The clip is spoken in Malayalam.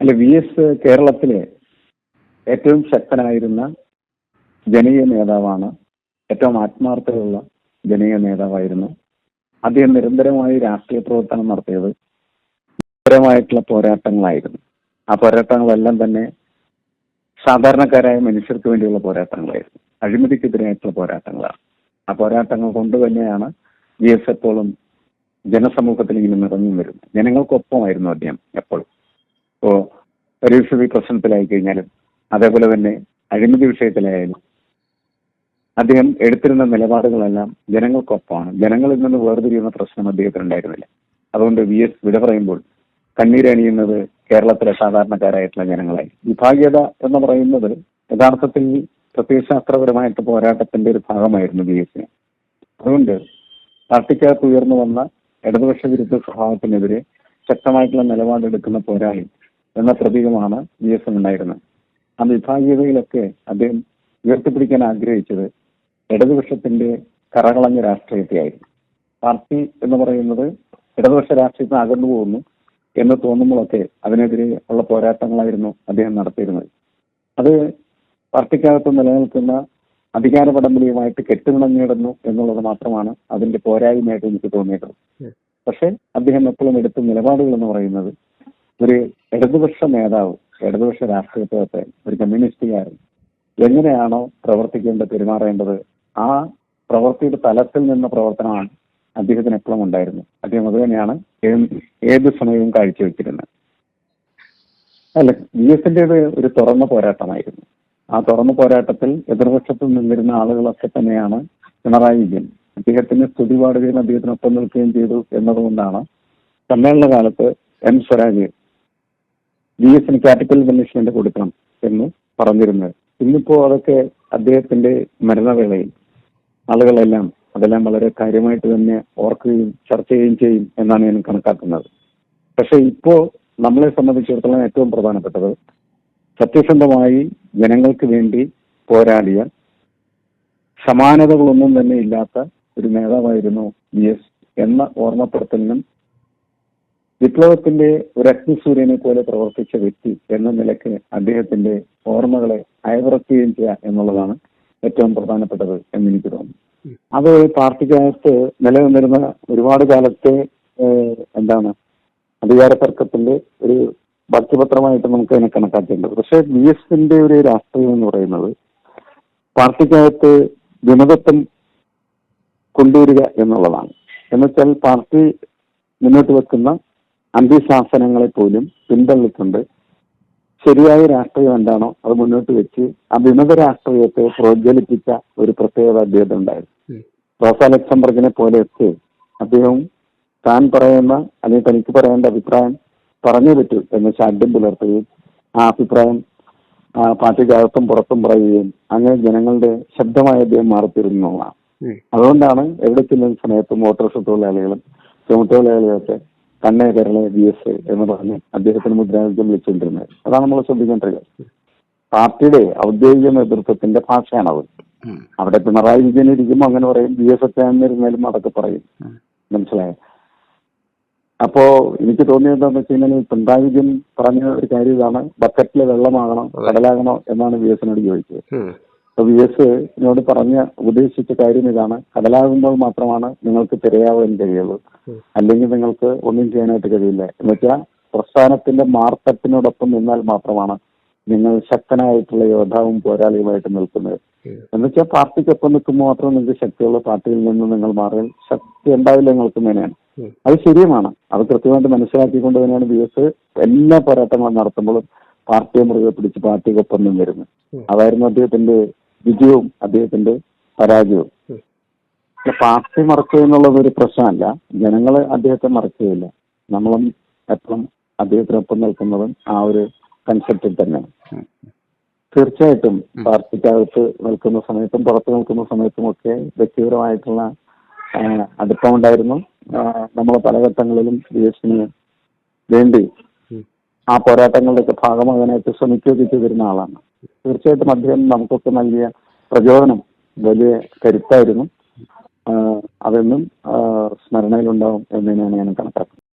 അല്ല വി എസ് കേരളത്തിലെ ഏറ്റവും ശക്തനായിരുന്ന ജനീയ നേതാവാണ് ഏറ്റവും ആത്മാർത്ഥതയുള്ള ജനീയ നേതാവായിരുന്നു. അദ്ദേഹം നിരന്തരമായി രാഷ്ട്രീയ പ്രവർത്തനം നടത്തിയത് നിരന്തരമായിട്ടുള്ള പോരാട്ടങ്ങളായിരുന്നു. ആ പോരാട്ടങ്ങളെല്ലാം തന്നെ സാധാരണക്കാരായ മനുഷ്യർക്ക് വേണ്ടിയുള്ള പോരാട്ടങ്ങളായിരുന്നു. അഴിമതിക്കെതിരായിട്ടുള്ള പോരാട്ടങ്ങളാണ്. ആ പോരാട്ടങ്ങൾ കൊണ്ട് തന്നെയാണ് വി എസ് എപ്പോഴും ജനസമൂഹത്തിൽ ഇങ്ങനെ നിറഞ്ഞു വരുന്നത്. ജനങ്ങൾക്കൊപ്പമായിരുന്നു അദ്ദേഹം എപ്പോഴും. ഇപ്പോ പരീക്ഷ പ്രശ്നത്തിലായി കഴിഞ്ഞാലും അതേപോലെ തന്നെ അഴിമതി വിഷയത്തിലായാലും അദ്ദേഹം എടുത്തിരുന്ന നിലപാടുകളെല്ലാം ജനങ്ങൾക്കൊപ്പമാണ്. ജനങ്ങളിൽ നിന്ന് വേർതിരിയുന്ന പ്രശ്നം അദ്ദേഹത്തിന് ഉണ്ടായിരുന്നില്ല അതുകൊണ്ട് വി എസ് വിട പറയുമ്പോൾ കണ്ണീരണിയുന്നത് കേരളത്തിലെ സാധാരണക്കാരായിട്ടുള്ള ജനങ്ങളായി. വിഭാഗീയത എന്ന് പറയുന്നത് യഥാർത്ഥത്തിൽ പ്രത്യയശാസ്ത്രപരമായിട്ട് പോരാട്ടത്തിന്റെ ഒരു ഭാഗമായിരുന്നു വി എസിന് അതുകൊണ്ട് പാർട്ടിക്കകത്ത് ഉയർന്നു വന്ന ഇടതുപക്ഷ വിരുദ്ധ സ്വഭാവത്തിനെതിരെ ശക്തമായിട്ടുള്ള നിലപാടെടുക്കുന്ന പോരാളി എന്ന പ്രതീകമാണ് വി എസ് ഉണ്ടായിരുന്നത്. ആ വിഭാഗീയതയിലൊക്കെ അദ്ദേഹം ഉയർത്തിപ്പിടിക്കാൻ ആഗ്രഹിച്ചത് ഇടതുപക്ഷത്തിന്റെ കറകളഞ്ഞ രാഷ്ട്രീയത്തെയായിരുന്നു. പാർട്ടി എന്ന് പറയുന്നത് ഇടതുപക്ഷ രാഷ്ട്രീയത്തിന് അകന്നു പോകുന്നു എന്ന് തോന്നുമ്പോഴൊക്കെ അതിനെതിരെ ഉള്ള പോരാട്ടങ്ങളായിരുന്നു അദ്ദേഹം നടത്തിയിരുന്നത്. അത് പാർട്ടിക്കകത്ത് നിലനിൽക്കുന്ന അധികാര പടമ്പലിയുമായിട്ട് കെട്ടുപിണഞ്ഞിടുന്നു എന്നുള്ളത് മാത്രമാണ് അതിന്റെ പോരായ്മയായിട്ട് എനിക്ക് തോന്നിയിട്ടുള്ളത്. പക്ഷെ അദ്ദേഹം എപ്പോഴും എടുത്ത നിലപാടുകൾ എന്ന് പറയുന്നത് ഒരു ഇടതുപക്ഷ നേതാവ് ഇടതുപക്ഷ രാഷ്ട്രീയത്തെ ഒരു കമ്മ്യൂണിസ്റ്റുകാരൻ എങ്ങനെയാണോ പ്രവർത്തിക്കേണ്ടത് പെരുമാറേണ്ടത് ആ പ്രവർത്തിയുടെ തലത്തിൽ നിന്ന പ്രവർത്തനമാണ് അദ്ദേഹത്തിന് എപ്പോഴും ഉണ്ടായിരുന്നു അദ്ദേഹം അത് തന്നെയാണ് ഏത് സമയവും കാഴ്ചവെച്ചിരുന്നത്. അല്ല ബി എസിന്റേത് ഒരു തുറന്ന പോരാട്ടമായിരുന്നു. ആ തുറന്ന പോരാട്ടത്തിൽ എതിർപക്ഷത്ത് നിന്നിരുന്ന ആളുകളൊക്കെ തന്നെയാണ് പിണറായി വിജയൻ. അദ്ദേഹത്തിന് സ്തുതി പാടുകയും അദ്ദേഹത്തിനൊപ്പം നിൽക്കുകയും ചെയ്തു എന്നതുകൊണ്ടാണ് സമ്മേളന കാലത്ത് എം സ്വരാജ് വി എസിന് ക്യാപിറ്റൽ പണിഷ്മെന്റ് കൊടുക്കണം എന്ന് പറഞ്ഞിരുന്നത്. ഇന്നിപ്പോ അതൊക്കെ അദ്ദേഹത്തിന്റെ മരണവേളയിൽ ആളുകളെല്ലാം അതെല്ലാം വളരെ കാര്യമായിട്ട് തന്നെ ഓർക്കുകയും ചർച്ച ചെയ്യുകയും ചെയ്യും എന്നാണ് ഞാൻ കണക്കാക്കുന്നത്. പക്ഷെ ഇപ്പോ നമ്മളെ സംബന്ധിച്ചിടത്തോളം ഏറ്റവും പ്രധാനപ്പെട്ടത് സത്യസന്ധമായി ജനങ്ങൾക്ക് വേണ്ടി പോരാടിയ സമാനതകളൊന്നും തന്നെ ഇല്ലാത്ത ഒരു നേതാവായിരുന്നു വി എസ് എന്ന ഓർമ്മപ്പെടുത്തലിനും വിപ്ലവത്തിന്റെ ഒരു അഗ്നിസൂര്യനെ പോലെ പ്രവർത്തിച്ച വ്യക്തി എന്ന നിലയ്ക്ക് അദ്ദേഹത്തിന്റെ ഓർമ്മകളെ അയവിറക്കുകയും ചെയ്യുക എന്നുള്ളതാണ് ഏറ്റവും പ്രധാനപ്പെട്ടത് എന്ന് എനിക്ക് തോന്നുന്നു അത് പാർട്ടിക്കകത്ത് നിലനിന്നിരുന്ന ഒരുപാട് കാലത്തെ എന്താണ് അധികാര തർക്കത്തിന്റെ ഒരു ഭക്തിപത്രമായിട്ട് നമുക്ക് അതിനെ കണക്കാക്കേണ്ടത്. പക്ഷേ ബി എസിന്റെ ഒരു രാഷ്ട്രീയം എന്ന് പറയുന്നത് പാർട്ടിക്കകത്ത് വിമതത്വം കൊണ്ടുവരിക എന്നുള്ളതാണ്. എന്നുവെച്ചാൽ പാർട്ടി മുന്നോട്ട് വെക്കുന്ന അന്ത്യശാസനങ്ങളെ പോലും പിന്തള്ളിക്കൊണ്ട് ശരിയായ രാഷ്ട്രീയം എന്താണോ അത് മുന്നോട്ട് വെച്ച് ആ വിമത രാഷ്ട്രീയത്തെ പ്രോജ്വലിപ്പിച്ച ഒരു പ്രത്യേകത അദ്ദേഹത്തിന് ഉണ്ടായിരുന്നു. റോസ ലക്സംബർഗിനെ പോലെയൊക്കെ അദ്ദേഹം താൻ പറയുന്ന അല്ലെങ്കിൽ തനിക്ക് പറയേണ്ട അഭിപ്രായം പറഞ്ഞേ പറ്റൂ എന്ന് ശാഠ്യം പുലർത്തുകയും ആ അഭിപ്രായം പാർട്ടിക്കകത്തും പുറത്തും പറയുകയും അങ്ങനെ ജനങ്ങളുടെ ശബ്ദമായി അദ്ദേഹം മാറിത്തീരുന്നതാണ് അതുകൊണ്ടാണ് എവിടെ ചെല്ലുന്ന സമയത്തും ഓട്ടോറിക്ഷ തൊഴിലാളികളും ചുമട്ടുതൊഴിലാളികളൊക്കെ കണ്ണേ കേരള ബി എസ് എന്ന് പറഞ്ഞ് അദ്ദേഹത്തിന് മുദ്രാവാക്യം വിളിച്ചുകൊണ്ടിരുന്നത്. അതാണ് നമ്മൾ ശ്രദ്ധിക്കേണ്ട കാര്യം. പാർട്ടിയുടെ ഔദ്യോഗിക നേതൃത്വത്തിന്റെ ഭാഷയാണ് ഭാഷയാണത് അവിടെ പിണറായി വിജയൻ ഇരിക്കുമ്പോൾ അങ്ങനെ പറയും ബി എസ് എഫ് എന്നിരുന്നാലും അതൊക്കെ പറയും. മനസ്സിലായോ? അപ്പോ എനിക്ക് തോന്നിയത് എന്താണെന്ന് വെച്ച് കഴിഞ്ഞാൽ പിണറായി വിജയൻ പറഞ്ഞ ഒരു കാര്യം ഇതാണ്. ബക്കറ്റിലെ വെള്ളമാകണോ കടലാകണോ എന്നാണ് വി എസിനോട് ചോദിച്ചത്. അപ്പൊ വി എന്നോട് പറഞ്ഞ ഉപദേശിച്ച കാര്യം ഇതാണ്. കടലാകുമ്പോൾ മാത്രമാണ് നിങ്ങൾക്ക് തിരയാവാൻ കഴിയുള്ളൂ. അല്ലെങ്കിൽ നിങ്ങൾക്ക് ഒന്നും ചെയ്യാനായിട്ട് കഴിയില്ല. എന്ന് വെച്ചാൽ പ്രസ്ഥാനത്തിന്റെ മാർത്തട്ടിനോടൊപ്പം നിന്നാൽ മാത്രമാണ് നിങ്ങൾ ശക്തനായിട്ടുള്ള യോദ്ധാവും പോരാളിയുമായിട്ട് നിൽക്കുന്നത്. എന്നുവെച്ചാൽ പാർട്ടിക്കൊപ്പം നിൽക്കുമ്പോൾ മാത്രം നിങ്ങൾക്ക് ശക്തിയുള്ള പാർട്ടിയിൽ നിന്ന് നിങ്ങൾ മാറിയാൽ ശക്തി ഉണ്ടാവില്ല നിങ്ങൾക്ക് മേനെയാണ് അത് ശരിയുമാണ്. അത് കൃത്യമായിട്ട് മനസ്സിലാക്കിക്കൊണ്ട് തന്നെയാണ് ബി എസ് എല്ലാ പോരാട്ടങ്ങളും നടത്തുമ്പോഴും പാർട്ടിയെ മുറുകെ പിടിച്ച് പാർട്ടിക്കൊപ്പം നിന്നിരുന്നത്. അതായിരുന്നു അദ്ദേഹത്തിന്റെ വിജയവും അദ്ദേഹത്തിന്റെ പരാജയവും. പാർട്ടി മറക്കുക എന്നുള്ളത് ഒരു പ്രശ്നമല്ല. ജനങ്ങളെ അദ്ദേഹത്തെ മറക്കുകയില്ല. നമ്മളും എപ്പോഴും അദ്ദേഹത്തിനൊപ്പം നിൽക്കുന്നതും ആ ഒരു കൺസെപ്റ്റിൽ തന്നെയാണ്. തീർച്ചയായിട്ടും പാർട്ടിക്കകത്ത് നിൽക്കുന്ന സമയത്തും പുറത്ത് നിൽക്കുന്ന സമയത്തും ഒക്കെ വ്യക്തിപരമായിട്ടുള്ള അടുപ്പമുണ്ടായിരുന്നു. നമ്മൾ പല ഘട്ടങ്ങളിലും ബി എസിന് വേണ്ടി ആ പോരാട്ടങ്ങളുടെയൊക്കെ ഭാഗമാകാനായിട്ട് ശ്രമിക്കുകയൊക്കെ ചെയ്തിരുന്ന ആളാണ്. തീർച്ചയായിട്ടും അദ്ദേഹം നമുക്കൊക്കെ നൽകിയ പ്രചോദനം വലിയ കരുത്തായിരുന്നു. അതെന്നും സ്മരണയിലുണ്ടാവും എന്ന് തന്നെയാണ് ഞാൻ കണക്കാക്കുന്നത്.